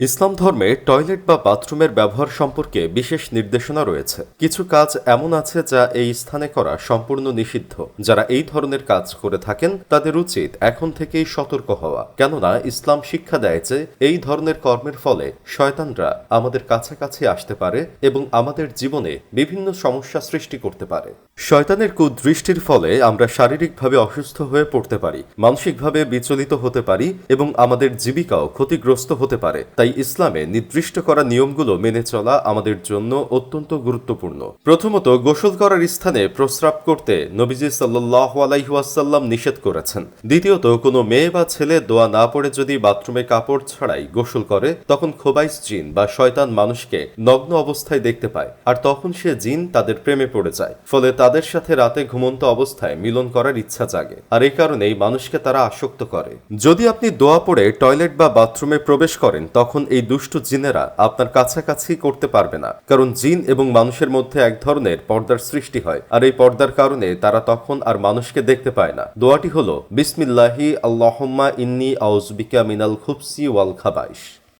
ইসলাম ধর্মে টয়লেট বা বাথরুমের ব্যবহার সম্পর্কে বিশেষ নির্দেশনা রয়েছে। কিছু কাজ এমন আছে যা এই স্থানে করা সম্পূর্ণ নিষিদ্ধ। যারা এই ধরনের কাজ করে থাকেন, তাদের উচিত এখন থেকেই সতর্ক হওয়া। কেননা, ইসলাম শিক্ষা দেয় যে এই ধরনের কর্মের ফলে শয়তানরা আমাদের কাছাকাছি আসতে পারে এবং আমাদের জীবনে বিভিন্ন সমস্যা সৃষ্টি করতে পারে। শয়তানের কুদৃষ্টির ফলে আমরা শারীরিকভাবে অসুস্থ হয়ে পড়তে পারি, মানসিকভাবে বিচলিত হতে পারি এবং আমাদের জীবিকাও ক্ষতিগ্রস্ত হতে পারে। তাই ইসলামে নির্দিষ্ট করা নিয়মগুলো মেনে চলা আমাদের জন্য অত্যন্ত গুরুত্বপূর্ণ। প্রথমত, গোসল করার স্থানে প্রস্রাব করতে নবীজি সাল্লাহ আলাইহাসাল্লাম নিষেধ করেছেন। দ্বিতীয়ত, কোনো মেয়ে বা ছেলে দোয়া না পড়ে যদি বাথরুমে কাপড় ছাড়াই গোসল করে, তখন খোবাইস জিন বা শয়তান মানুষকে নগ্ন অবস্থায় দেখতে পায়, আর তখন সে জিন তাদের প্রেমে পড়ে যায়। ফলে তাদের সাথে রাতে ঘুমন্ত অবস্থায় মিলন করার ইচ্ছা জাগে, আর এই কারণেই মানুষকে তারা আসক্ত করে। যদি আপনি দোয়া পড়ে টয়লেট বা বাথরুমে প্রবেশ করেন তখন এই দুষ্ট জিনেরা আপনার কাছাকাছি করতে পারবে না। কারণ জিন এবং মানুষের মধ্যে এক ধরনের পর্দার সৃষ্টি হয়। আর এই পর্দার কারণে তারা তখন আর মানুষকে দেখতে পায় না। দোয়াটি হলো, বিসমিল্লাহি আল্লাহম্মা ইন্নি আউজবিকা মিনাল খুবসি ওয়াল খাবাইশ।